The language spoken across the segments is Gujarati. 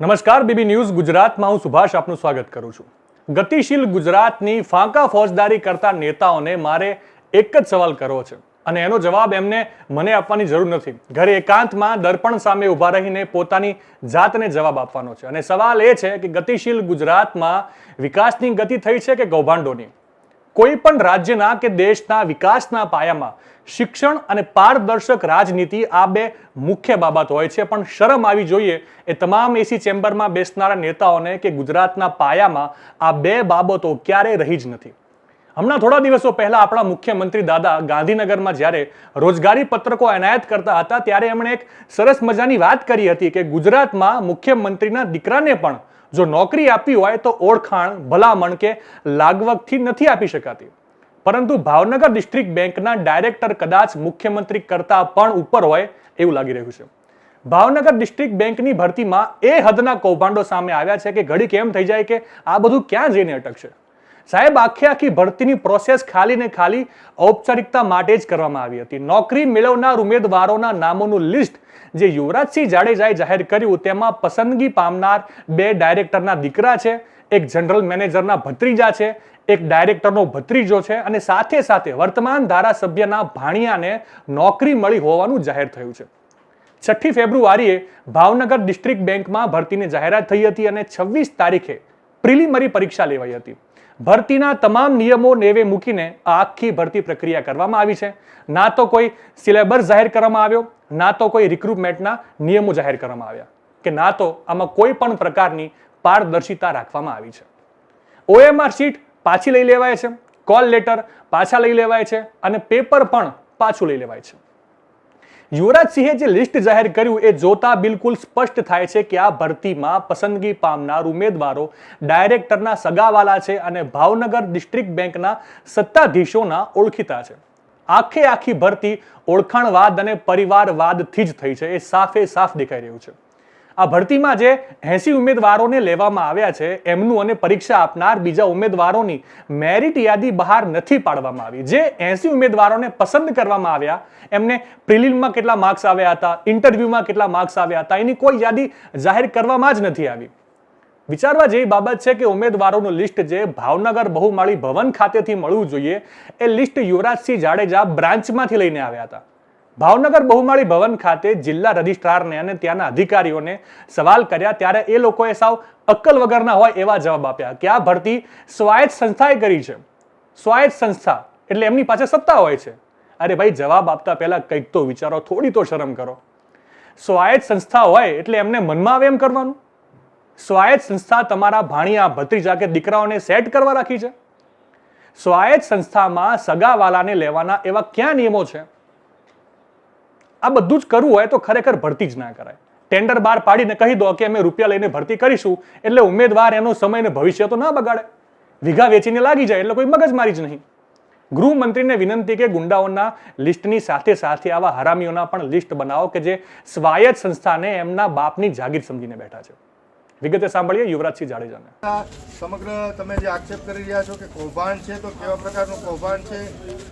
નમસ્કાર, બીબી ન્યૂઝ ગુજરાતમાં હું સુભાષ આપનું સ્વાગત કરું છું. ગતિશીલ ગુજરાતની ફાંકા ફોજદારી કરતા નેતાઓને મારે એક જ સવાલ કરવો છે. અને એનો જવાબ એમને મને આપવાની જરૂર નથી. ઘરે એકાંતમાં દર્પણ સામે ઊભા રહીને પોતાની જાતને જવાબ આપવાનો છે. અને સવાલ એ છે કે ગતિશીલ ગુજરાતમાં વિકાસની ગતિ થઈ છે કે કૌભાંડોની કોઈ પણ રાજ્યના કે દેશના વિકાસના પાયામાં શિક્ષણ અને પારદર્શક રાજનીતિ આ બે મુખ્ય બાબત હોય છે. પણ શરમ આવી જોઈએ એ તમામ એસી ચેમ્બરમાં બેસનારા નેતાઓને કે ગુજરાતના પાયામાં આ બે બાબતો ક્યારેય રહી જ નથી. હમણાં થોડા દિવસો પહેલા આપણા મુખ્યમંત્રી દાદા ગાંધીનગરમાં જ્યારે રોજગારી પત્રકો એનાયત કરતા હતા, ત્યારે એમણે એક સરસ મજાની વાત કરી હતી કે ગુજરાતમાં મુખ્યમંત્રીના દીકરાને પણ જો નોકરી આપવી હોય તો ઓળખાણ, ભલામણ કે લાગવગથી નથી આપી શકાતી. પરંતુ ભાવનગર ડિસ્ટ્રિક્ટ બેંકના ડાયરેક્ટર કદાચ મુખ્યમંત્રી કરતા પણ ઉપર હોય એવું લાગી રહ્યું છે. ભાવનગર ડિસ્ટ્રિક્ટ બેંકની ભરતીમાં એ હદના કૌભાંડો સામે આવ્યા છે કે ઘડી કેમ થઈ જાય કે આ બધું ક્યાં જઈને અટકશે. સાહેબ, આખી આખી ભરતીની પ્રોસેસ ખાલી ને ખાલી ઔપચારિકતા માટે જ કરવામાં આવી હતી. નોકરી મેળવનાર ઉમેદવારોના નામોનું લિસ્ટ જે યુવરાજસિંહ જાડેજાએ જાહેર કર્યું તેમાં પસંદગી પામનાર બે ડાયરેક્ટરના દીકરા છે, એક જનરલ મેનેજરના ભત્રીજા છે એક ડાયરેક્ટરનો ભત્રીજો છે અને સાથે સાથે વર્તમાન ધારાસભ્યના ભાણિયાને નોકરી મળી હોવાનું જાહેર થયું છે. છઠ્ઠી ફેબ્રુઆરીએ ભાવનગર ડિસ્ટ્રિક્ટ બેંકમાં ભરતીની જાહેરાત થઈ હતી અને છવ્વીસ તારીખે પ્રિલિમરી પરીક્ષા લેવાઈ હતી. ભરતીના તમામ નિયમો નેવે મૂકીને આખી ભરતી પ્રક્રિયા કરવામાં આવી છે. ના તો કોઈ સિલેબસ જાહેર કરવામાં આવ્યો, ના તો કોઈ રિક્રુટમેન્ટના નિયમો જાહેર કરવામાં આવ્યા કે ના તો આમાં કોઈ પણ પ્રકારની પારદર્શિતા રાખવામાં આવી છે. ઓએમઆર શીટ પાછી લઈ લેવાય છે, કોલ લેટર પાછા લઈ લેવાય છે અને પેપર પણ પાછું લઈ લેવાય છે. યુવરાજસિંહે જે લિસ્ટ જાહેર કર્યું એ જોતા બિલકુલ સ્પષ્ટ થાય છે કે આ ભરતીમાં પસંદગી પામનાર ઉમેદવારો ડાયરેક્ટરના સગાવાલા છે અને ભાવનગર ડિસ્ટ્રિક્ટ બેંકના સત્તાધીશોના ઓળખીતા છે. આખે આખી ભરતી ઓળખાણવાદ અને પરિવારવાદથી જ થઈ છે, એ સાફે સાફ દેખાઈ રહ્યું છે. આ ભરતીમાં જે એસી ઉમેદવારોને લેવામાં આવ્યા છે, એમનું અને પરીક્ષા આપનાર બીજા ઉમેદવારોની મેરિટ યાદી બહાર નથી પાડવામાં આવી. જે એસી ઉમેદવારોને પસંદ કરવામાં આવ્યા, એમને પ્રિલિમમાં કેટલા માર્ક્સ આવ્યા હતા, ઇન્ટરવ્યુમાં કેટલા માર્ક્સ આવ્યા હતા, એની કોઈ યાદી જાહેર કરવામાં જ નથી આવી. વિચારવા જેવી બાબત છે કે ઉમેદવારોનું લિસ્ટ જે ભાવનગર બહુમાળી ભવન ખાતેથી મળવું જોઈએ, એ લિસ્ટ યુવરાજસિંહ જાડેજા બ્રાન્ચમાંથી લઈને આવ્યા હતા. ભાવનગર બહુમાળી ભવન ખાતે જિલ્લા રજિસ્ટ્રારને અને ત્યાંના અધિકારીઓને સવાલ કર્યા. ત્યારે એ લોકોએ સાવ અક્કલ વગરના હોય એવા જવાબ આપ્યા કે આ ભરતી સ્વાયત્ત સંસ્થાએ કરી છે. સ્વાયત્ત સંસ્થા એટલે એમની પાસે સત્તા હોય છે. અરે ભાઈ, જવાબ આપતા પહેલા કંઈક તો વિચારો, થોડી તો શરમ કરો. સ્વાયત્ત સંસ્થા હોય એટલે એમને મનમાં આવે એમ કરવાનું? સ્વાયત્ત સંસ્થા તમારા ભાણિયા ભત્રીજા કે દીકરાઓને સેટ કરવા રાખી છે? સ્વાયત્ત સંસ્થામાં સગાવાલાને લેવાના એવા ક્યાં નિયમો છે? આ બધું જ કરવું હોય તો ખરેખર ભરતી જ ના કરાય. ટેન્ડર બહાર પાડીને કહી દો કે અમે રૂપિયા લઈને ભરતી કરીશું, એટલે ઉમેદવાર એનો સમય ને ભવિષ્ય તો ના બગાડે. વીઘા વેચીને લાગી જાય એટલે કોઈ મગજમારી જ નહીં. ગૃહમંત્રીને વિનંતી કે ગુંડાઓના લિસ્ટની સાથે સાથે આવા હરામીઓના પણ લિસ્ટ બનાવો કે જે સ્વાયત્ત સંસ્થાને એમના બાપની જાગીર સમજીને બેઠા છે. વિગતે સાંભળીએ યુવરાજસિંહ જાડેજાને. સમગ્ર તમે જે આક્ષેપ કરી રહ્યા છો કે કૌભાંડ છે તો કેવા પ્રકારનું કૌભાંડ છે?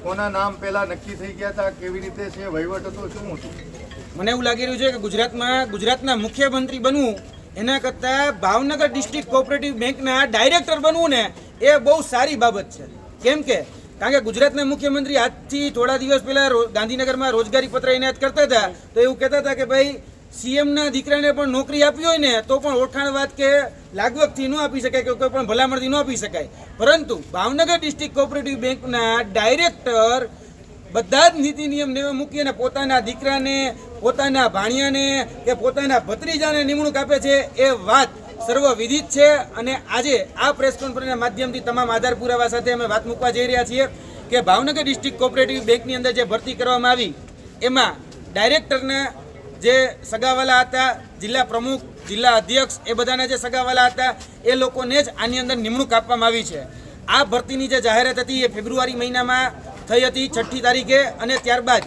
કોના નામ પહેલા નક્કી થઈ ગયા હતા? કેવી રીતે છે? વહીવટ હતો? શું હતું? મને એવું લાગી રહ્યું છે કે ગુજરાતમાં ગુજરાતના મુખ્યમંત્રી બનવું એના કરતાં ભાવનગર ડિસ્ટ્રિક્ટ કોઓપરેટિવ બેંકના ડાયરેક્ટર બનવું ને એ બહુ સારી બાબત છે. કેમ કે? કારણ કે ગુજરાતના મુખ્યમંત્રી આજથી થોડા દિવસ પહેલા ગાંધીનગરમાં રોજગારી પત્ર એનાયત કરતા હતા તો એવું કહેતા હતા કે ભાઈ સીએમના દીકરાને પણ નોકરી આપી હોય ને, તો પણ ઓળખાણવાદ કે લાગવગથી ન આપી શકાય કે કોઈ પણ ભલામણથી ન આપી શકાય. પરંતુ ભાવનગર ડિસ્ટ્રિક્ટ કોઓપરેટિવ બેંકના ડાયરેક્ટર બધા જ નીતિ નિયમ ને મૂકી અને પોતાના દીકરાને, પોતાના ભાણિયાને કે પોતાના ભત્રીજાને નિમણૂક આપે છે એ વાત સર્વ વિદિત છે અને આજે આ પ્રેસ કોન્ફરન્સના માધ્યમથી તમામ આધાર પુરાવા સાથે અમે વાત મૂકવા જઈ રહ્યા છીએ કે ભાવનગર ડિસ્ટ્રિક્ટ કોઓપરેટિવ બેંકની અંદર જે ભરતી કરવામાં આવી, એમાં ડાયરેક્ટરના જે સગાવાલા હતા, જિલ્લા પ્રમુખ, જિલ્લા અધ્યક્ષ, એ બધાના જે સગાવાલા હતા, એ લોકોને જ આની અંદર નિમણૂક આપવામાં આવી છે. આ ભરતીની જે જાહેરાત હતી એ ફેબ્રુઆરી મહિનામાં થઈ હતી, છઠ્ઠી તારીખે, અને ત્યારબાદ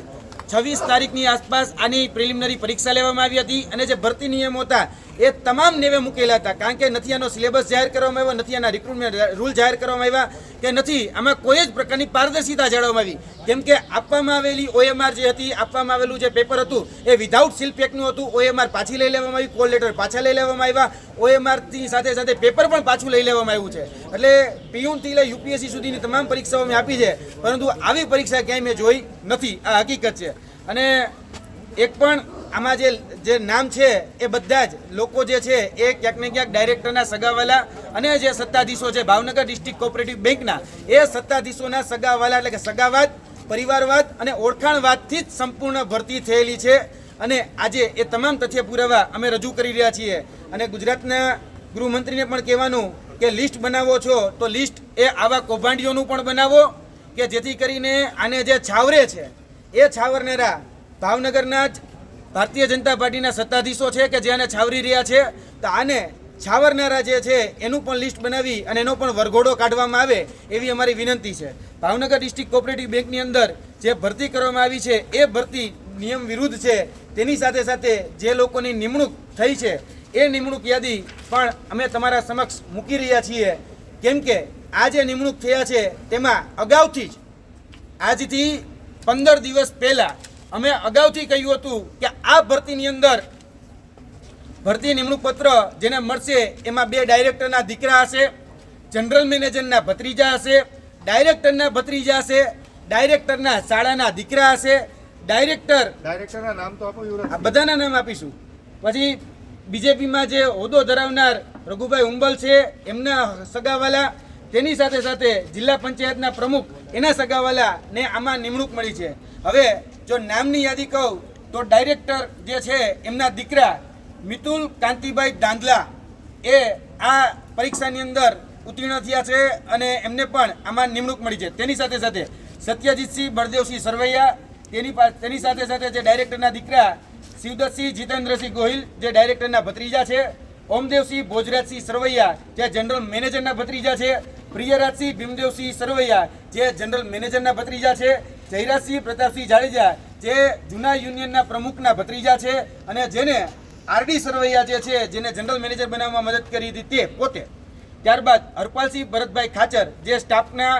છવ્વીસ તારીખની આસપાસ આની પ્રિલિમિનરી પરીક્ષા લેવામાં આવી હતી, અને જે ભરતી નિયમો હતા એ તમામ નેવે મૂકેલા હતા. કારણ કે નથી આનો સિલેબસ જાહેર કરવામાં આવ્યો, નથી આના રિક્રુટમેન્ટ રૂલ જાહેર કરવામાં આવ્યા, કે નથી, આમાં કોઈ જ પ્રકારની પારદર્શિતા જાળવવામાં આવી. કેમ કે આપવામાં આવેલી ઓએમઆર જે હતી, આપવામાં આવેલું જે પેપર હતું, એ વિધાઉટ સીલ પેકનું હતું. ઓએમઆર પાછી લઈ લેવામાં આવી કોલ લેટર પાછા લઈ લેવામાં આવ્યા. ઓએમઆરની સાથે સાથે પેપર પણ પાછું લઈ લેવામાં આવ્યું છે. એટલે પીયુનથી લઈ યુપીએસસી સુધીની તમામ પરીક્ષાઓ મેં આપી છે. પરંતુ આવી પરીક્ષા ક્યાંય મેં જોઈ નથી. આ હકીકત છે. અને એક પણ આમાં જે જે નામ છે, એ બધા જ લોકો જે છે, એ ક્યાંક ને ક્યાંક ડાયરેક્ટરના સગાવાલા અને જે સત્તાધીશો છે, ભાવનગર ડિસ્ટ્રિક્ટ કોઓપરેટિવ બેંકના એ સત્તાધીશોના સગાવાલા એટલે કે સગાવાદ, પરિવારવાદ અને ઓળખાણવાદથી જ સંપૂર્ણ ભરતી થયેલી છે. અને આજે એ તમામ તથ્ય પુરાવા અમે રજૂ કરી રહ્યા છીએ. અને ગુજરાતના ગૃહમંત્રીને પણ કહેવાનું કે લિસ્ટ બનાવો છો, તો લિસ્ટ એ આવા કૌભાંડીઓનું પણ બનાવો કે જેથી કરીને આને જે છાવરે છે, એ છાવરનારા ભાવનગરના જ ભારતીય જનતા પાર્ટીના સત્તાધીશો છે કે જે આને છાવરી રહ્યા છે, તો આને છાવરનારા જે છે, એનું પણ લિસ્ટ બનાવી અને એનો પણ વરઘોડો કાઢવામાં આવે એવી અમારી વિનંતી છે. ભાવનગર ડિસ્ટ્રિક્ટ કોઓપરેટિવ બેંકની અંદર જે ભરતી કરવામાં આવી છે, એ ભરતી નિયમ વિરુદ્ધ છે. તેની સાથે સાથે જે લોકોની નિમણૂક થઈ છે, એ નિમણૂક યાદી પણ અમે તમારા સમક્ષ મૂકી રહ્યા છીએ. કેમ કે આ જે નિમણૂક થયા છે, તેમાં અગાઉથી જ, આજથી પંદર દિવસ પહેલા અમે અગાઉથી કહ્યું હતું કે આ ભરતીની અંદર ભરતી નિમણૂક પત્ર જેને મળશે એમાં બે ડાયરેક્ટરના દીકરા હશે જનરલ મેનેજરના ભત્રીજા હશે ડાયરેક્ટરના ભત્રીજા હશે ડાયરેક્ટરના શાળાના દીકરા હશે ડાયરેક્ટર ડાયરેક્ટરના નામ તો આપો આ બધાના નામ આપીશું. પછી બીજેપીમાં જે હોદ્દો ધરાવનાર રઘુભાઈ ઉંબલ છે એમના સગાવાલા તેની સાથે સાથે જિલ્લા પંચાયતના પ્રમુખ એના સગાવાલાને આમાં નિમણૂક મળી છે. હવે જો નામની યાદી કહું, તો ડાયરેક્ટર જે છે એમના દીકરા મિતુલ કાંતિભાઈ દાંદલા એ આ પરીક્ષાની અંદર ઉત્તીર્ણ થયા છે અને એમને પણ આમાં નિમણૂક મળી છે. તેની સાથે સાથે સત્યજીતસિંહ બળદેવસિંહ સરવૈયા, તેની તેની સાથે સાથે જે ડાયરેક્ટરના દીકરા શિવદત્તસિંહ જીતેન્દ્રસિંહ ગોહિલ, જે ડાયરેક્ટરના ભત્રીજા છે, ઓમદેવસિંહ ભોજરાજસિંહ સરવૈયા, જે જનરલ મેનેજરના ભત્રીજા છે, પ્રિયરાજસિંહ ભીમદેવસિંહ સરવૈયા, જે જનરલ મેનેજરના ભત્રીજા છે જયરાજસિંહ પ્રતાપસિંહ જાડેજા જે જૂના યુનિયનના પ્રમુખના ભત્રીજા છે અને જેને આરડી સરવૈયા જે છે, જેને જનરલ મેનેજર બનાવવામાં મદદ કરી હતી તે પોતે. ત્યારબાદ હરપાલસિંહ ભરતભાઈ ખાચર જે સ્ટાફના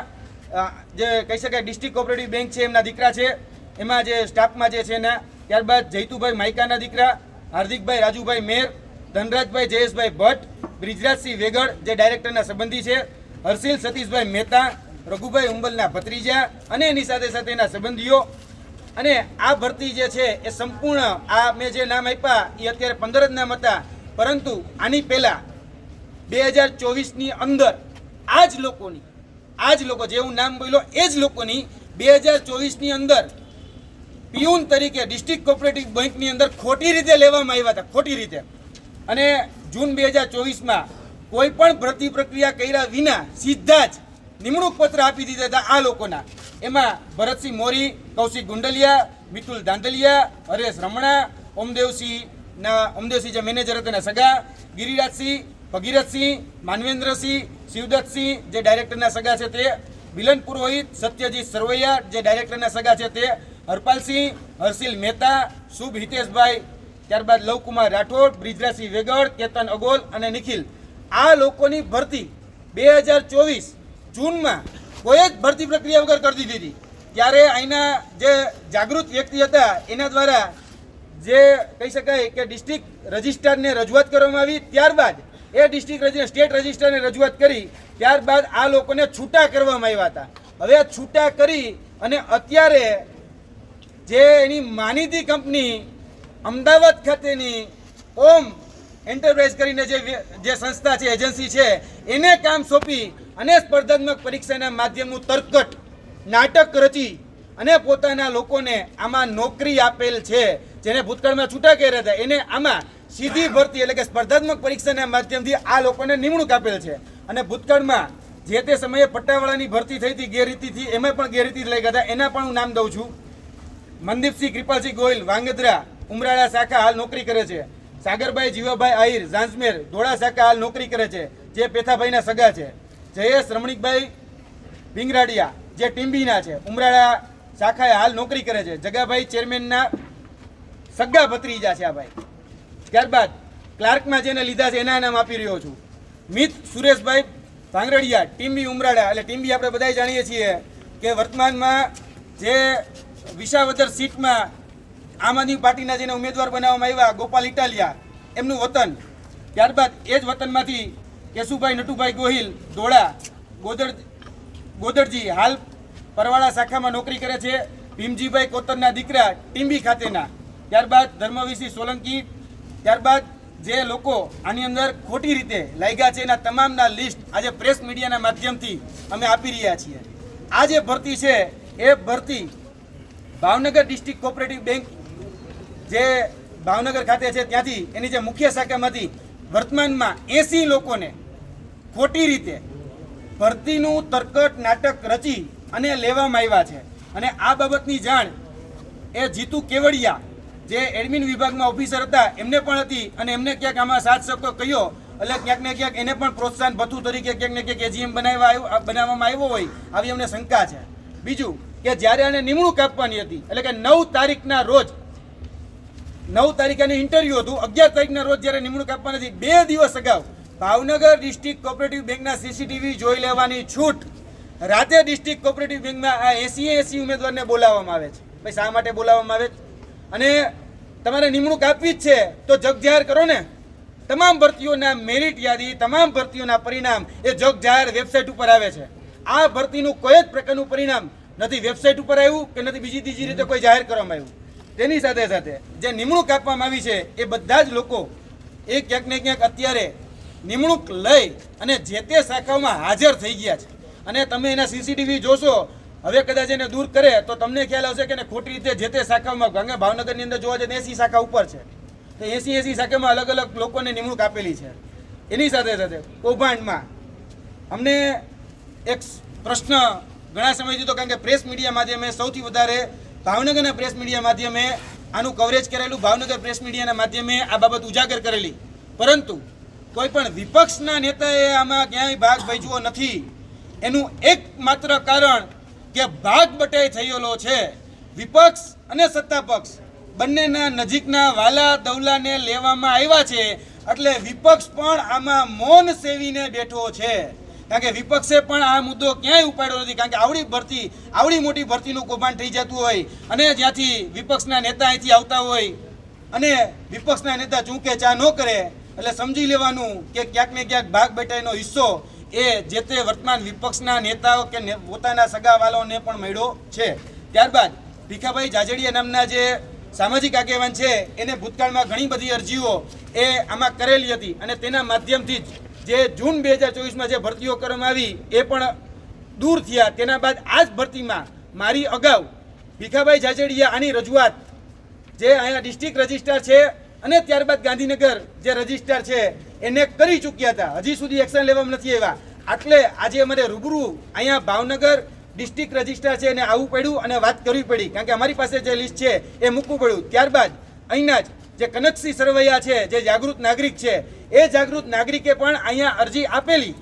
જે કહી શકાય ડિસ્ટ્રિક્ટ કોઓપરેટિવ બેંક છે એમના દીકરા છે, એમાં જે સ્ટાફમાં જે છે એના. ત્યારબાદ જયતુભાઈ માઇકાના દીકરા, હાર્દિકભાઈ રાજુભાઈ મેર, ધનરાજભાઈ જયેશભાઈ ભટ્ટ, બ્રિજરાજસિંહ વેગડ જે ડાયરેક્ટરના સંબંધી છે, હર્ષિલ સતીશભાઈ મહેતા રઘુભાઈ ઉંબલના ભત્રીજા અને એની સાથે સાથે એના સંબંધીઓ. અને આ ભરતી જે છે એ સંપૂર્ણ આ મેં જે નામ આપ્યા એ અત્યારે પંદર જ નામ હતા. પરંતુ આની પહેલાં બે હજાર ચોવીસની અંદર આ જ લોકોની આ જ લોકો જે હું નામ બોલ્યો એ જ લોકોની બે હજાર ચોવીસની અંદર પિયુન તરીકે ડિસ્ટ્રિક્ટ કોઓપરેટિવ બેંકની અંદર ખોટી રીતે લેવામાં આવ્યા હતા, ખોટી રીતે. અને જૂન બે હજાર ચોવીસમાં કોઈ પણ ભરતી પ્રક્રિયા કર્યા વિના સીધા જ નિમણૂક પત્ર આપી દીધા હતા આ લોકોના. એમાં ભરતસિંહ મોરી, કૌશિક ગુંડલિયા, મિતુલ દાંતલિયા હરેશ રમણા, ઓમદેવસિંહના, ઓમદેવસિંહ જે મેનેજર હતા એના સગા, ગિરિરાજસિંહ, ભગીરથસિંહ, માનવેન્દ્રસિંહ, શિવદત્તસિંહ જે ડાયરેક્ટરના સગા છે તે, વિલન પુરોહિત, સત્યજીત સરવૈયા જે ડાયરેક્ટરના સગા છે તે, હરપાલસિંહ, હર્ષિલ મહેતા, શુભ હિતેશભાઈ, ત્યારબાદ લવકુમાર રાઠોડ, બ્રિજરાજસિંહ વેગડ, કેતન અગોલ અને નિખિલ. આ લોકોની ભરતી બે હજાર ચોવીસ જૂનમાં કોઈ જ ભરતી પ્રક્રિયા વગર કરી દીધી હતી. ત્યારે અહીંના જે જાગૃત વ્યક્તિ હતા, એના દ્વારા જે કહી શકાય કે ડિસ્ટ્રિક્ટ રજિસ્ટ્રારને રજૂઆત કરવામાં આવી. ત્યારબાદ એ ડિસ્ટ્રિક્ટ રજિસ્ટર સ્ટેટ રજિસ્ટરને રજૂઆત કરી. ત્યારબાદ આ લોકોને છૂટા કરવામાં આવ્યા હતા. હવે છૂટા કરી અને અત્યારે જે એની માનીતી કંપની અમદાવાદ ખાતેની ઓમ એન્ટરપ્રાઇઝ કરીને જે જે સંસ્થા છે, એજન્સી છે, એને કામ સોંપી અને સ્પર્ધાત્મક પરીક્ષાના માધ્યમનું તરકટ, નાટક રચી અને પોતાના લોકોને આમાં નોકરી આપેલ છે, જેને ભૂતકાળમાં છૂટા કર્યા હતા. એને આમાં સીધી ભરતી એટલે કે સ્પર્ધાત્મક પરીક્ષાના માધ્યમથી આ લોકોને નિમણૂક આપેલ છે. અને ભૂતકાળમાં જે તે સમયે પટ્ટાવાળાની ભરતી થઈ હતી ગેરરીતિથી, એમાં પણ ગેરરીતિ લઈ ગયા હતા. એના પણ હું નામ દઉં છું. મનદીપસિંહ કૃપાલસિંહ ગોયલ વાંગદ્રા, ઉમરાળા શાખા હાલ નોકરી કરે છે. સાગરભાઈ, જીવાભાઈ આહિર, ઝાંઝમેર, ધોળા શાખા હાલ નોકરી કરે છે, જે પેથાભાઈના સગા છે. જયેશ રમણીકભાઈ ભીંગરાડિયા, જે ટીમ્બીના છે. ઉમરાળા શાખાએ હાલ નોકરી કરે છે. જગાભાઈ ચેરમેનના સગા ભત્રીજા છે આ ભાઈ. ત્યારબાદ ક્લાર્કમાં જેને લીધા છે, એના નામ આપી રહ્યો છું. મિત સુરેશભાઈ ભાંગરડિયા ટીમ્બી ઉમરાળા. એટલે ટીમ્બી આપણે બધા જાણીએ છીએ કે વર્તમાનમાં જે વિસાવદર સીટમાં આમ આદમી પાર્ટીના જેને ઉમેદવાર બનાવવામાં આવ્યા, ગોપાલ ઇટાલિયા, એમનું વતન. ત્યારબાદ એ જ વતનમાંથી કેશુભાઈ, નટુભાઈ ગોહિલ ધોળા ગોદર ગોદરજી હાલ પરવાળા શાખામાં નોકરી કરે છે. ભીમજીભાઈ કોતરના દીકરા ટીમ્બી ખાતેના. ત્યારબાદ ધર્મવીસી સોલંકી, ત્યારબાદ જે લોકો આની અંદર ખોટી રીતે લાગ્યા છે એના તમામના લિસ્ટ આજે પ્રેસ મીડિયાના માધ્યમથી અમે આપી રહ્યા છીએ. આ જે ભરતી છે, એ ભરતી ભાવનગર ડિસ્ટ્રિક્ટ કોઓપરેટિવ બેંક જે ભાવનગર ખાતે છે, ત્યાંથી એની જે મુખ્ય શાખામાંથી વર્તમાનમાં એસી લોકોને ખોટી રીતે ભરતીનું તરકટ નાટક રચી અને લેવામાં આવ્યા છે. અને આ બાબતની જાણ એ જીતુ કેવડિયા, જે એડમિન વિભાગમાં ઓફિસર હતા, એમને પણ હતી અને એમને ક્યાંક આમાં સાથ શબ્દો કહ્યો એટલે ક્યાંક ને ક્યાંક એને પણ પ્રોત્સાહન ભથ્થું તરીકે ક્યાંક ને ક્યાંક એજીએમ બનાવવા બનાવવામાં આવ્યો હોય, આવી અમને શંકા છે. બીજું કે જ્યારે આને નિમણૂક આપવાની હતી, એટલે કે નવ તારીખના રોજ, નવ તારીખે ઇન્ટરવ્યુ હતું, અગિયાર તારીખના રોજ જ્યારે નિમણૂક આપવાની હતી, બે દિવસ અગાઉ ભાવનગર ડિસ્ટ્રિક્ટ કોઓપરેટિવ બેંકના સીસીટીવી જોઈ લેવાની છૂટ. રાતે ડિસ્ટ્રિક્ટ કોઓપરેટિવ બેંકમાં આ એસી એસી ઉમેદવારને બોલાવવામાં આવે છે. ભાઈ, શા માટે બોલાવવામાં આવે અને તમારે નિમણૂક આપવી જ છે, તો જગ જાહેર કરો ને. તમામ ભરતીઓના મેરિટ યાદી, તમામ ભરતીઓના પરિણામ એ જગ જાહેર વેબસાઇટ ઉપર આવે છે. આ ભરતીનું કોઈ જ પ્રકારનું પરિણામ નથી વેબસાઇટ ઉપર આવ્યું કે નથી બીજી ત્રીજી રીતે કોઈ જાહેર કરવામાં આવ્યું. તેની સાથે સાથે જે નિમણૂક આપવામાં આવી છે, એ બધા જ લોકો એ ક્યાંક ને ક્યાંક અત્યારે નિમણૂક લઈ અને જે તે શાખાઓમાં હાજર થઈ ગયા છે. અને તમે એના સીસીટીવી જોશો, હવે કદાચ એને દૂર કરે તો તમને ખ્યાલ આવશે કે ખોટી રીતે જે તે શાખામાં કારણ કે ભાવનગરની અંદર જોવા જઈએ એસી શાખા ઉપર છે. તો એસી એસી શાખામાં અલગ અલગ લોકોને નિમણૂક આપેલી છે. એની સાથે સાથે કૌભાંડમાં અમને એક પ્રશ્ન ઘણા સમયથી તો કારણ કે પ્રેસ મીડિયા માધ્યમે સૌથી વધારે ભાવનગરના પ્રેસ મીડિયા માધ્યમે આનું કવરેજ કરેલું. ભાવનગર પ્રેસ મીડિયાના માધ્યમે આ બાબત ઉજાગર કરેલી. પરંતુ કોઈ પણ વિપક્ષના નેતાએ આમાં ક્યાંય ભાગ ભજવો નથી. એનું એકમાત્ર કારણ કે ભાગ બટાઈ થયેલો છે. વિપક્ષ અને સત્તા પક્ષ બંનેના નજીકના વાલા દવલાને લેવામાં આવ્યા છે. એટલે વિપક્ષ પણ આમાં મૌન સેવીને બેઠો છે. કારણ કે વિપક્ષે પણ આ મુદ્દો ક્યાંય ઉપાડ્યો નથી. કારણ કે આવડી ભરતી, આવડી મોટી ભરતીનું કૌભાંડ થઈ જતું હોય અને જ્યાંથી વિપક્ષના નેતા અહીંથી આવતા હોય અને વિપક્ષના નેતા ચૂંકે ચા ન કરે એટલે સમજી લેવાનું કે ક્યાંક ને ક્યાંક ભાગ બેટાઈનો હિસ્સો એ જે તે વર્તમાન વિપક્ષના નેતાઓ કે પોતાના સગાવાલોને પણ મળ્યો છે. ત્યારબાદ ભીખાભાઈ જાજડિયા નામના જે સામાજિક આગેવાન છે, એને ભૂતકાળમાં ઘણી બધી અરજીઓ એ આમાં કરેલી હતી અને તેના માધ્યમથી જ જે જૂન બે હજાર ચોવીસમાં જે ભરતીઓ કરવામાં આવી એ પણ દૂર થયા. તેના બાદ આ જ ભરતીમાં મારી અગાઉ ભીખાભાઈ જાજડિયા આની રજૂઆત જે અહીંયા ડિસ્ટ્રિક્ટ રજિસ્ટ્રાર છે અને ત્યારબાદ ગાંધીનગર જે રજિસ્ટ્રાર છે, એને કરી ચૂક્યા હતા. હજી સુધી એક્શન લેવામાં નથી આવ્યા. એટલે આજે અમારે રૂબરૂ અહીંયા ભાવનગર ડિસ્ટ્રિક્ટ રજિસ્ટ્રાર છે એને આવવું પડ્યું અને વાત કરવી પડી. કારણ કે અમારી પાસે જે લિસ્ટ છે એ મૂકવું પડ્યું. ત્યારબાદ અહીંના જ જે કનકસિંહ સરવૈયા છે, જે જાગૃત નાગરિક છે, એ જાગૃત નાગરિકે પણ અહીંયા અરજી આપેલી.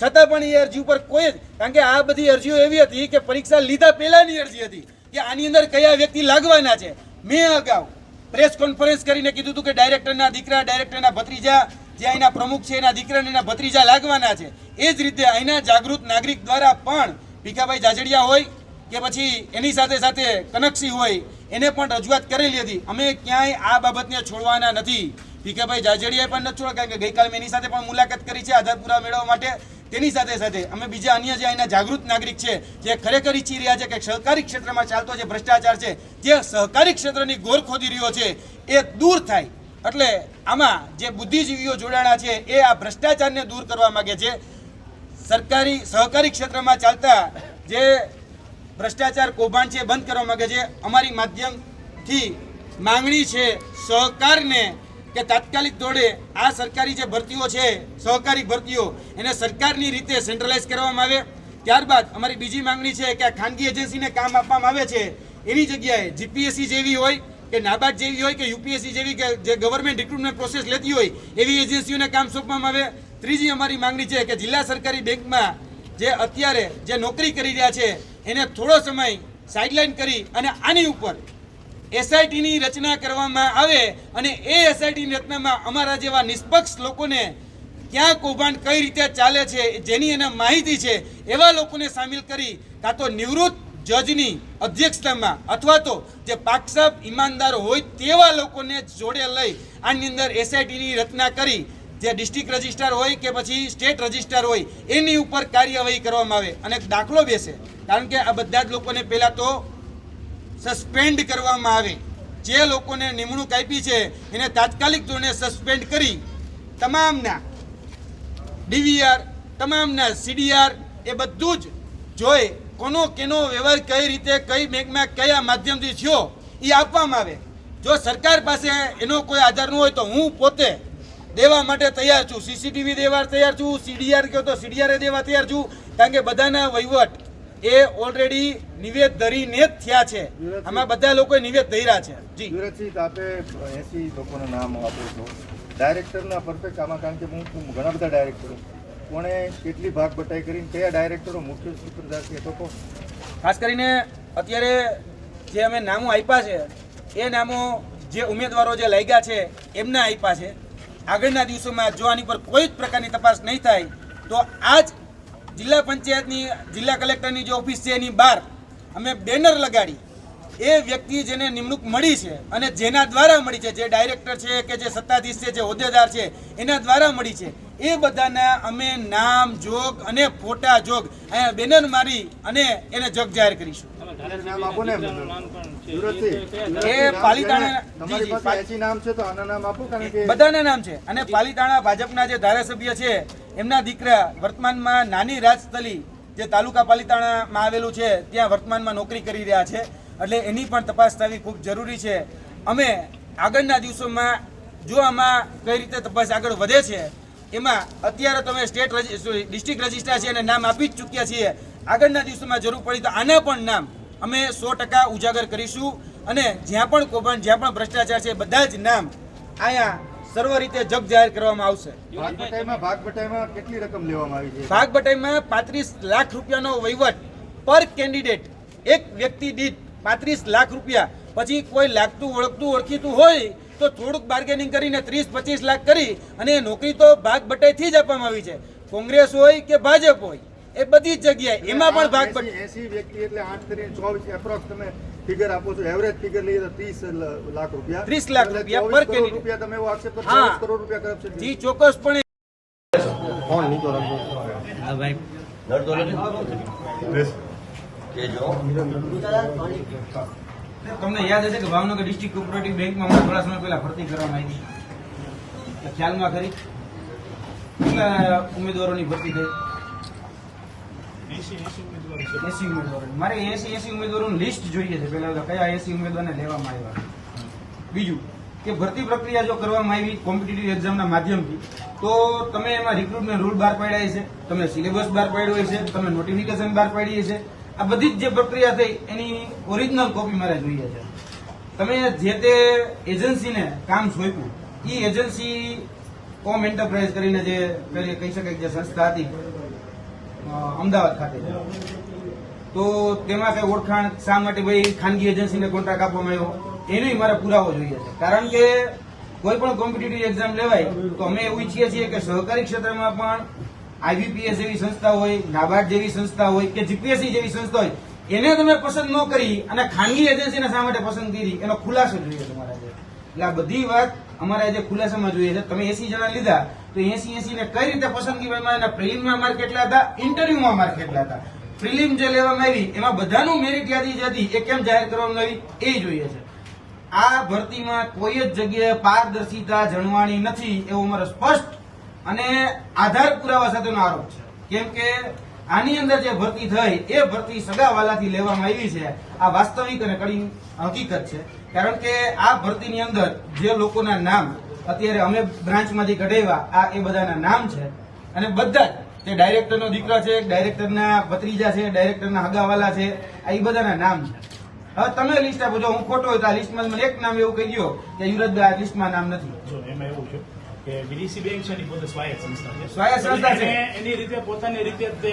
છતાં પણ એ અરજી ઉપર કોઈ જ કારણ કે આ બધી અરજીઓ એવી હતી કે પરીક્ષા લીધા પહેલાંની અરજી હતી કે આની અંદર કયા વ્યક્તિ લાગવાના છે. મેં અગાઉ પ્રેસ કોન્ફરન્સ કરીને કીધું હતું કે ડાયરેક્ટરના દીકરા, ડાયરેક્ટરના ભત્રીજા, જે અહીંના પ્રમુખ છે, એના દીકરાને એના ભત્રીજા લાગવાના છે. એ જ રીતે અહીંના જાગૃત નાગરિક દ્વારા પણ ભીખાભાઈ જાજડિયા હોય કે પછી એની સાથે સાથે કનકસિંહ હોય, એને પણ રજૂઆત કરેલી હતી. અમે ક્યાંય આ બાબતને છોડવાના નથી. ભીખાભાઈ જાજડિયાએ પણ નથી છોડ્યા કારણ કે ગઈકાલે એની સાથે પણ મુલાકાત કરી છે આધાર પુરાવા મેળવવા માટે. તેની સાથે સાથે અમે બીજા અન્ય જે અહીંના જાગૃત નાગરિક છે, જે ખરેખર ઈચ્છી રહ્યા છે કે સહકારી ક્ષેત્રમાં ચાલતો જે ભ્રષ્ટાચાર છે, જે સહકારી ક્ષેત્રની ગોર ખોદી રહ્યો છે, એ દૂર થાય. એટલે આમાં જે બુદ્ધિજીવીઓ જોડાણા છે, એ આ ભ્રષ્ટાચારને દૂર કરવા માંગે છે. સરકારી, સહકારી ક્ષેત્રમાં ચાલતા જે ભ્રષ્ટાચાર કૌભાંડ છે બંધ કરવા માગે છે. અમારી માધ્યમથી માંગણી છે સહકારને કે તાત્કાલિક ધોરણે આ સરકારી જે ભરતીઓ છે, સહકારી ભરતીઓ, એને સરકારની રીતે સેન્ટ્રલાઇઝ કરવામાં આવે. ત્યારબાદ અમારી બીજી માંગણી છે કે આ ખાનગી એજન્સીને કામ આપવામાં આવે છે. એની જગ્યાએ જીપીએસસી જેવી હોય કે નાબાર્ડ જેવી હોય કે યુપીએસસી જેવી કે જે ગવર્મેન્ટ રિક્રુટમેન્ટ પ્રોસેસ લેતી હોય, એવી એજન્સીઓને કામ સોંપવામાં આવે. ત્રીજી અમારી માંગણી છે કે જિલ્લા સરકારી બેંકમાં જે અત્યારે જે નોકરી કરી રહ્યા છે, એને થોડો સમય સાઇડલાઇન કરી અને આની ઉપર એસઆઈટીની રચના કરવામાં આવે અને એ એસઆઈટીની રચનામાં અમારા જેવા નિષ્પક્ષ લોકોને ક્યાં કૌભાંડ કઈ રીતે ચાલે છે, જેની એને માહિતી છે, એવા લોકોને સામેલ કરી કાં તો નિવૃત્ત જજની અધ્યક્ષતામાં અથવા તો જે પાકસાબ ઈમાનદાર હોય તેવા લોકોને જોડે લઈ આની અંદર એસઆઈટીની રચના કરી, જે ડિસ્ટ્રિક્ટ રજિસ્ટ્રાર હોય કે પછી સ્ટેટ રજિસ્ટ્રાર હોય, એની ઉપર કાર્યવાહી કરવામાં આવે અને દાખલો બેસે. કારણ કે આ બધા જ લોકોને પહેલાં તો સસ્પેન્ડ કરવામાં આવે. જે લોકોને નિમણૂક આપી છે, એને તાત્કાલિક ધોરણે સસ્પેન્ડ કરી. તમામના ડીવીઆર, તમામના સીડીઆર, એ બધું જ જોઈ કોનો કેનો વ્યવહાર કઈ રીતે, કઈ બેંકમાં કયા માધ્યમથી થયો, એ આપવામાં આવે. જો સરકાર પાસે એનો કોઈ આધાર ન હોય તો હું પોતે દેવા માટે તૈયાર છું. સીસીટીવી દેવા તૈયાર છું, સીડીઆર કહો તો સીડીઆરએ દેવા તૈયાર છું. કારણ કે બધાના વહીવટ એ ઓલરેડી નિવેદ ધરીને જ થયા છે. આમાં બધા લોકોએ નિવેદ ધર્યા છે. જી. યુવરાજસિંહ આપે એસી લોકોના નામ આપો છો. ડાયરેક્ટરના પરફેક્ટ આમાં કારણ કે હું ઘણા બધા ડાયરેક્ટરો. કોણે કેટલી ભાગ બટાઈ કરીને કયા ડાયરેક્ટરો મુખ્ય સૂત્રધાર છે તો ખાસ કરીને અત્યારે જે અમે નામો આપ્યા છે એ નામો જે ઉમેદવારો જે લાગ્યા છે એમના આપ્યા છે. આગળના દિવસોમાં જો આની પર કોઈ જ પ્રકારની તપાસ નહીં થાય તો આજ જિલ્લા પંચાયતની, જિલ્લા કલેક્ટરની જે ઓફિસ છે એની બહાર અમે બેનર લગાડી. એ વ્યક્તિ જેને નિમણૂક મળી છે અને જેના દ્વારા મળી છે, જે ડાયરેક્ટર છે કે જે સત્તાધીશ છે, જે હોદ્દેદાર છે, એના દ્વારા મળી છે. એ બધાના અમે નામ જોગ અને ફોટા જોગ. અહીંયા બેનર મારી અને એને જગ જાહેર કરીશું. એ પાલિતાણા- તમારી જી, જી, પાસે એસી નામ છે તો આના નામ આપો કારણ કે બધાના નામ છે. અને પાલીતાણા ભાજપના જે ધારાસભ્ય છે એમના દીકરા વર્તમાનમાં નાની રાજસ્થલી જે તાલુકા પાલિતાણામાં આવેલું છે ત્યાં વર્તમાનમાં નોકરી કરી રહ્યા છે. એટલે એની પણ તપાસ થવી ખૂબ જરૂરી છે. અમે આગળના દિવસોમાં જો આમાં કઈ રીતે તપાસ આગળ વધે છે એમાં અત્યારે તમે સ્ટેટ ડિસ્ટ્રિક્ટ રજિસ્ટ્રાર છે એને નામ આપી જ ચૂક્યા છીએ. આગળના દિવસોમાં જરૂર પડી તો આના પણ નામ અમે સો ટકા ઉજાગર કરીશું અને જ્યાં પણ કૌભાંડ જ્યાં પણ ભ્રષ્ટાચાર છે બધા જ નામ અહીંયા સર્વ રીતે જગ જાહેર કરવામાં આવશે. કેટલી રકમ લેવામાં આવી છે? ભાગ બટાઈમાં પાંત્રીસ લાખ રૂપિયાનો વહીવટ પર કેન્ડિડેટ. એક વ્યક્તિ દીઠ પાંત્રીસ લાખ રૂપિયા. પછી કોઈ લાગતું ઓળખતું ઓળખીતું હોય તો થોડુંક બાર્ગેનિંગ કરીને ત્રીસ પચીસ લાખ કરી અને એ નોકરી તો ભાગ બટાઈથી જ આપવામાં આવી છે. કોંગ્રેસ હોય કે ભાજપ હોય એ બધી જ જગ્યાએ એમાં પણ ભાગ બટ. એસી વ્યક્તિ એટલે આઠ કરીને ચોવીસ એપ્રોક્સ તમે ફિગર આપો છો. એવરેજ ફિગર લઈએ તો ત્રીસ લાખ રૂપિયા. 30 લાખ રૂપિયા 24 per કરોડ રૂપિયા તમે એવો આક્ષેપ કરો હા. કરોડ રૂપિયા કરપ્શન જી ચોક્કસપણે તમને યાદ હશે કે ભાવનગર ડિસ્ટ્રિક્ટ કોઓપરેટિવ બેંકમાં હમણાં થોડા સમય પહેલા ભરતી કરવામાં આવી એટલે ખ્યાલમાં ખરી. ઉમેદવારોની ભરતી થઈ? એસી ઉમેદવારો મારે એસી એસી ઉમેદવારોનું લિસ્ટ જોઈએ છે. પહેલા કયા એસી ઉમેદવારને લેવામાં આવ્યા બીજું, કે ભરતી પ્રક્રિયા જો કરવામાં આવી કોમ્પિટિટિવ એક્ઝામના માધ્યમથી, તો તમે એમાં રિક્રુટમેન્ટ રૂલ બહાર પાડ્યા છે તમે સિલેબસ બહાર પાડ્યો છે તમે નોટિફિકેશન બહાર પાડી છે આ બધી જ જે પ્રક્રિયા થઈ, એની ઓરિજિનલ કોપી મારે જોઈએ છે. તમે જે તે એજન્સીને કામ સોંપ્યું એ એજન્સી કોમ એન્ટરપ્રાઇઝ કરીને જે કહી શકાય જે સંસ્થા હતી અમદાવાદ ખાતે. તો તેમાં કઈ ઓળખાણ શા માટે ભાઈ ખાનગી એજન્સીને કોન્ટ્રાક્ટ આપવામાં આવ્યો? એનો મારે પુરાવો જોઈએ છે. કારણ કે કોઈ પણ કોમ્પિટિટિવ એક્ઝામ લેવાય, તો અમે એવું ઈચ્છીએ છીએ કે સહકારી ક્ષેત્રમાં પણ આઈબીપીએસ જેવી સંસ્થા હોય, નાબાર્ડ જેવી સંસ્થા હોય કે જીપીએસસી જેવી સંસ્થા હોય, એને તમે પસંદ ન કરી અને ખાનગી એજન્સીને શા માટે પસંદ કરી, એનો ખુલાસો જોઈએ તમારા જે. એટલે આ બધી વાત અમારે આજે ખુલાસામાં જોઈએ છે. તમે એસી જણા લીધા, તો એસી એસી ને કઈ રીતે પસંદગી કરવામાં એના પ્રિલિમમાં માર્ક કેટલા હતા, ઇન્ટરવ્યુમાં માર્ક કેટલા હતા. પ્રિલિમ જે લેવામાં આવી, એમાં બધાનું મેરિટ યાદી જે હતી, એ કેમ જાહેર કરવામાં આવી, એ જોઈએ છે. આ ભરતીમાં કોઈ જ જગ્યાએ પારદર્શિતા જણવાની નથી, એવું અમારો સ્પષ્ટ અને આધાર પુરાવા સાથેનો આરોપ છે. કેમ કે આની અંદર જે ભરતી થઈ, એ ભરતી સગાવાલાથી લેવામાં આવી છે. આ વાસ્તવિક અને કડી હકીકત છે. કારણ કે આ ભરતીની અંદર જે લોકોના નામ, અત્યારે અમે બ્રાન્ચમાંથી કઢાવ્યા, આ એ બધાના નામ છે. અને બધા જ જે ડાયરેક્ટરનો દીકરો છે, ડાયરેક્ટરના ભત્રીજા છે, ડાયરેક્ટરના હગાવાલા છે, આ એ બધાના નામ છે. હવે તમે લિસ્ટ આપો જો હું ખોટો હોય તો આ લિસ્ટમાં મને એક નામ એવું કહી દો કે યુવરાજભાઈ આ લિસ્ટમાં નામ નથી. એમાં એવું છે કે વિદેશી બેંક છે ને પોતે સ્વાયત્ત સંસ્થા છે. સ્વાયત્ત સંસ્થા છે. એની રીતે પોતાની રીતે તે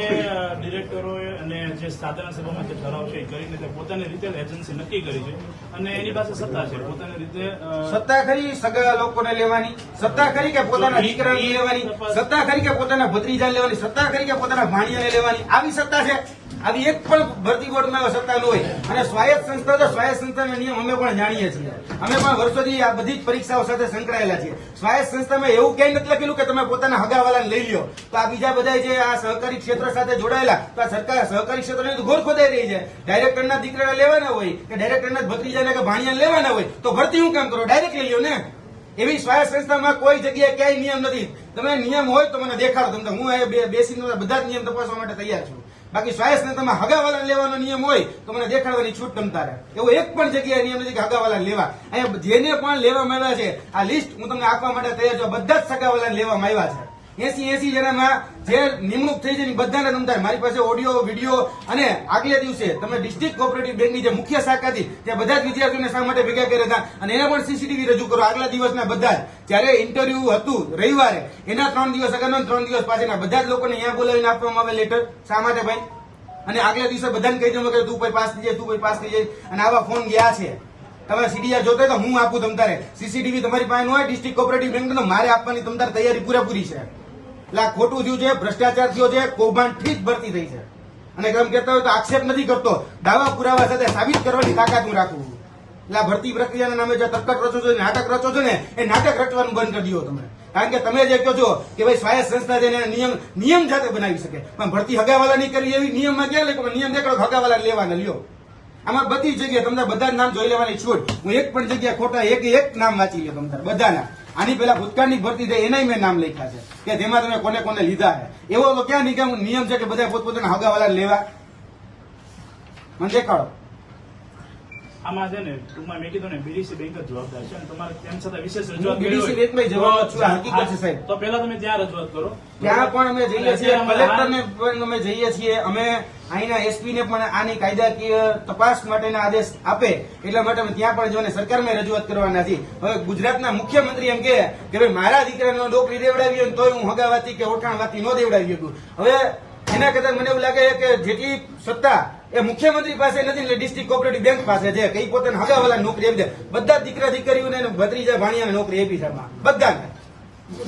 ડિરેક્ટરો અને જે સાધારણ સભામાં જે ઠરાવ છે એ કરીને તે પોતાની રીતે એજન્સી નક્કી કરી છે. અને એની પાસે સત્તા છે. પોતાની રીતે સત્તા ખરી સગા લોકોને લેવાની સત્તા ખરી કે પોતાના દીકરાને લેવાની સત્તા ખરી કે પોતાના ભત્રીજાને લેવાની સત્તા ખરી કે પોતાના ભાણિયાને લેવાની આવી સત્તા છે. આવી એક પણ ભરતી બોર્ડમાં સત્તા ન હોય. અને સ્વાયત્ત સંસ્થા તો સ્વાયત્ત સંસ્થાના નિયમ અમે પણ જાણીએ છીએ. અમે પણ વર્ષોથી આ બધી જ પરીક્ષાઓ સાથે સંકળાયેલા છીએ. સ્વાયત્ત સંસ્થામાં એવું ક્યાંય નથી લખેલું કે તમે પોતાના હગાવાલાને લઈ લ્યો. તો આ બીજા બધા જે આ સહકારી ક્ષેત્ર સાથે જોડાયેલા, તો આ સરકાર સહકારી ક્ષેત્રની તો ઘોર ખોદાઈ રહી છે. ડાયરેક્ટરના દીકરાને લેવાના હોય કે ડાયરેક્ટરના ભત્રીજાને કે ભાણિયાને લેવાના હોય, તો ભરતી હું કામ કરો? ડાયરેક્ટ લઈ લ્યો ને? એવી સ્વાયત્ત સંસ્થામાં કોઈ જગ્યાએ ક્યાંય નિયમ નથી. તમે નિયમ હોય તો મને દેખાડો. તમને હું બે- બેસીને બધા જ નિયમ તપાસવા માટે તૈયાર છું. બાકી સ્વાયત્ત તમે હગાવાલા લેવાનો નિયમ હોય તો મને દેખાડવાની છૂટ તમતા રહે એવો એક પણ જગ્યાએ નિયમ નથી કે હગાવાલા લેવા. અહીંયા જેને પણ લેવામાં આવ્યા છે, આ લિસ્ટ હું તમને આપવા માટે તૈયાર છું. બધા જ સગાવાલા લેવામાં આવ્યા છે. એસી એસી જણામાં જે નિમણૂક થઈ છે બધાને નોંધાય મારી પાસે ઓડિયો, વીડિયો અને આગલે દિવસે તમે ડિસ્ટ્રિક્ટ કોઓપરેટિવ બેંકની જે મુખ્ય શાખા હતી, ત્યાં બધા જ વિદ્યાર્થીઓને શા માટે ભેગા કર્યા હતા? અને એના પણ સીસીટીવી રજૂ કરો. આગલા દિવસના બધા જ. જ્યારે ઇન્ટરવ્યુ હતું રવિવારે, એના ત્રણ દિવસ અગાઉના ત્રણ દિવસ પાછળના બધા જ લોકોને અહીંયા બોલાવીને આપવામાં આવે લેટર શા માટે ભાઈ? અને આગલા દિવસે બધાને કહી દઉં કે તું ભાઈ પાસ થઈ જાય, તું ભાઈ પાસ થઈ જાય. અને આવા ફોન ગયા છે. તમે સીડીઆર જોતા તો હું આપું તમતારે સીસીટીવી તમારી પાસે ન હોય, ડિસ્ટ્રિક્ટ કોઓપરેટિવ બેંક મારે આપવાની તમ તારે તૈયારી પૂરેપૂરી છે. એટલે ખોટું થયું છે, ભ્રષ્ટાચાર થયો છે કૌભાંડથી જ ભરતી થઈ છે. અને એમ કહેતા હોય તો આક્ષેપ નથી કરતો. દાવા પુરાવા સાથે સાબિત કરવાની તાકાત હું રાખું એટલે ભરતી પ્રક્રિયાના નામે જે તરકટ રચો છો નાટક રચો છો ને, એ નાટક રચવાનું બંધ કરી દો તમે. કારણ કે તમે જે કહો છો કે ભાઈ સ્વાયત્ત સંસ્થા છે નિયમ નિયમ જાતે બનાવી શકે. પણ ભરતી હગાવાલા નહીં કરી એવી નિયમમાં ક્યાં લખ્યું? નિયમ દેખાડો હગાવાલા લેવાના, લ્યો. આમાં બધી જગ્યાએ તમને બધા નામ જોઈ લેવાની છૂટ હું એક પણ જગ્યા ખોટા એક એક નામ વાંચી લ્યો તમને, બધાના. આની પેલા ભૂતકાળની ભરતી થઈ, એનાય મેં નામ લખ્યા છે. કે જેમાં તમે કોને કોને લીધા છે. એવો તો ક્યાં નિયમ છે કે બધા પોતપોતાના હગાવાલા લેવા? મને દેખાડો. આમાં છે ને ટૂંકમાં મેં કીધું ને બીડીસી બેંક જ જવાબદાર છે અને તમારે તેમ છતાં વિશેષ રજૂઆત કરી બેંકમાં જવાબદાર છું, હકીકત છે, સાહેબ. તો પહેલા તમે ત્યાં રજૂઆત કરો. ત્યાં પણ અમે જઈએ છીએ કલેક્ટરને પણ અમે જઈએ છીએ. અમે અહીંના એસપી ને પણ આની કાયદાકીય તપાસ માટેના આદેશ આપે એટલા માટે અમે ત્યાં પણ જઈને સરકારમાં રજૂઆત કરવાના છીએ. હવે ગુજરાતના મુખ્યમંત્રી એમ કહે કે ભાઈ મારા દીકરાને નોકરી દેવડાવી હોય તોય હું હગાવાતી કે ઓળખાણવાતી ન દેવડાવી શકું. હવે એના કરતા મને એવું લાગે છે કે જેટલી સત્તા એ મુખ્યમંત્રી પાસે નથી એટલે ડિસ્ટ્રિક્ટ કોઓપરેટિવ બેંક પાસે છે. કઈ પોતાના હગાવાલા નોકરી આપી દે. બધા દીકરા દીકરીઓને ભત્રીજા ભાણિયાને નોકરી આપી છે બધા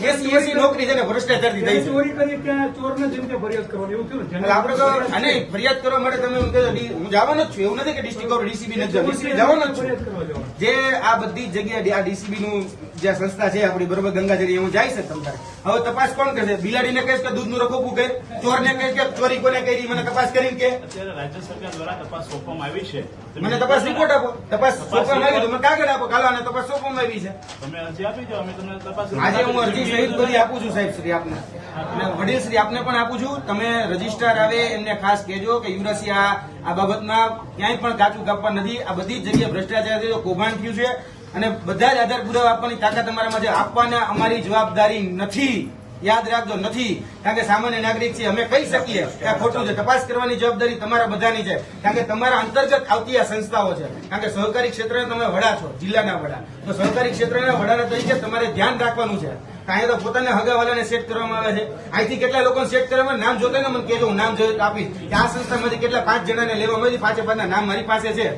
એસી એસી નોકરી છે ને ભ્રષ્ટાચારથી થઈ છે. ચોરી કરી ત્યાં ચોરને જેમ ફરિયાદ કરવાની એવું થયું ને? તો ફરિયાદ કરવા માટે તમે હું જવાનો જ છું. એવું નથી કે ડિસ્ટ્રિક્ટ ડીસીબી નથી જવાનું. ડીસીબી જવાનો જ છું. જે આ બધી જગ્યાએ આ ડીસીબી નું જે સંસ્થા છે આપણી બરોબર ગંગાજરી હું જાય છે તમારે. હવે તપાસ કોણ કરશે? બિલાડીને કહીશ કે દૂધનું રખોપું કર ચોરને કહીશ કે ચોરી કોને કરી મને તપાસ કરીને કે. રાજ્ય સરકાર દ્વારા તપાસ સોંપવામાં આવી છે. મને તપાસ રિપોર્ટ આપો. તપાસ સોંપવામાં આવી તમે કાગળ આપો. કાલો આને તપાસ સોંપવામાં આવી છે. તમે અરજી આપી દો. અમે તમને તપાસ આજે હું અરજી સહિત બધી આપું છું સાહેબ શ્રી આપને. અને વડીલ શ્રી આપને પણ આપું છું. તમે રજીસ્ટ્રાર આવે, એમને ખાસ કહેજો કે યુવરાજસિંહ આ બાબતમાં ક્યાંય પણ કાચું કાપવા નથી. આ બધી જગ્યાએ ભ્રષ્ટાચાર કૌભાંડ થયું છે. અને બધા જ આધાર પુરાવા આપવાની તાકાત અમારામાં છે. આપવાના અમારી જવાબદારી નથી. યાદ રાખજો, નથી. કારણ કે સામાન્ય નાગરિક છે અમે કહી શકીએ કે આ ખોટું છે. તપાસ કરવાની જવાબદારી તમારા બધાની છે. કારણ કે તમારા અંતર્ગત આવતી આ સંસ્થાઓ છે. કારણ કે સહકારી ક્ષેત્રે તમે વડા છો, જિલ્લાના વડા. તો સહકારી ક્ષેત્રના વડાના તરીકે તમારે ધ્યાન રાખવાનું છે. અહીંયા તો પોતાના હગાવાલાને સેટ કરવામાં આવે છે. અહીંથી કેટલા લોકોને સેટ કરવામાં નામ જોતા મને કહેજો, હું નામ આપીશ. કે આ સંસ્થામાંથી કેટલા પાંચ જણાને લેવામાં આવી પાંચે પાંચના નામ મારી પાસે છે.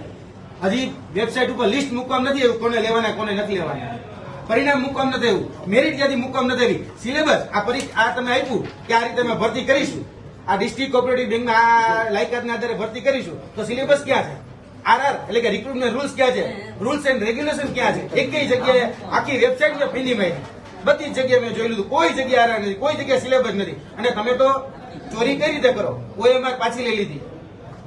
હજી વેબસાઇટ ઉપર લિસ્ટ મૂકવામાં નથી આવ્યું કોને લેવાના, કોને નથી લેવાના. પરિણામ મૂકવામાં નથી આવ્યું. મેરિટ યાદી મૂકવામાં નથી આવી? સિલેબસ આ પરીક્ષા આ તમે આપ્યું કે આ રીતે અમે ભરતી કરીશું. આ ડિસ્ટ્રિક્ટ કોઓપરેટિવ બેંકમાં આ લાયકાતના આધારે ભરતી કરીશું. તો સિલેબસ ક્યાં છે? આરઆર એટલે કે રિક્રુટમેન્ટ રૂલ્સ ક્યાં છે? રૂલ્સ એન્ડ રેગ્યુલેશન ક્યાં છે? એક કઈ જગ્યાએ આખી વેબસાઇટ ફિલ્મ માહિતી બધી જગ્યાએ મેં જોઈ લીધું કોઈ જગ્યાએ આરા નથી, કોઈ જગ્યાએ સિલેબસ નથી. અને તમે તો ચોરી કઈ રીતે કરો? કોઈ અમારે પાછી લઈ લીધી.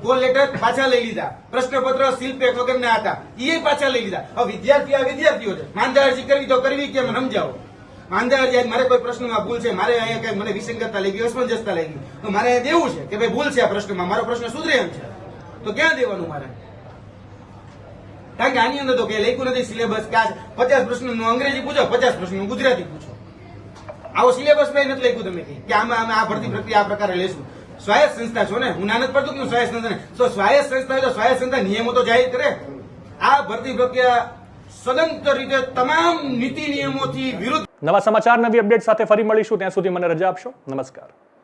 કોલ લેટર પાછા લઈ લીધા. પ્રશ્નપત્ર શિલ્પેક પેક વગરના હતા. એ પાછા લઈ લીધા. હવે વિદ્યાર્થી આ વિદ્યાર્થીઓ છે. માંદા અરજી કરવી તો કરવી કેમ? સમજાવો. માંદા અરજી આજ મારે કોઈ પ્રશ્નમાં ભૂલ છે? મારે અહીંયા કઈ મને વિસંગતતા લાગી, અસમંજસતા લાગી. તો મારે દેવું છે કે ભાઈ ભૂલ છે આ પ્રશ્નમાં? મારો પ્રશ્ન સુધરે એમ છે. તો ક્યાં દેવાનું મારે? કારણ કે આની અંદર તો કે લખ્યું નથી સિલેબસ છે પચાસ પ્રશ્નનું અંગ્રેજી પૂછો, પચાસ પ્રશ્નનું ગુજરાતી પૂછો. આવો સિલેબસ ભાઈ નથી લખ્યું તમે કે આમાં અમે આ ભરતી પ્રક્રિયા આ પ્રકારે લેશું સ્વાયત્ત સંસ્થા છો ને? હું નાનક પડતું કે સ્વાયત્ત સંસ્થા ને. તો સ્વાયત્ત સંસ્થા તો સ્વાયત્ત સંસ્થા નિયમો તો જાહેર કરે. આ ભરતી પ્રક્રિયા સ્વતંત્ર રીતે તમામ નીતિ નિયમોથી વિરુદ્ધ નવા સમાચાર, નવી અપડેટ સાથે ફરી મળીશું. ત્યાં સુધી મને રજા આપશો. નમસ્કાર.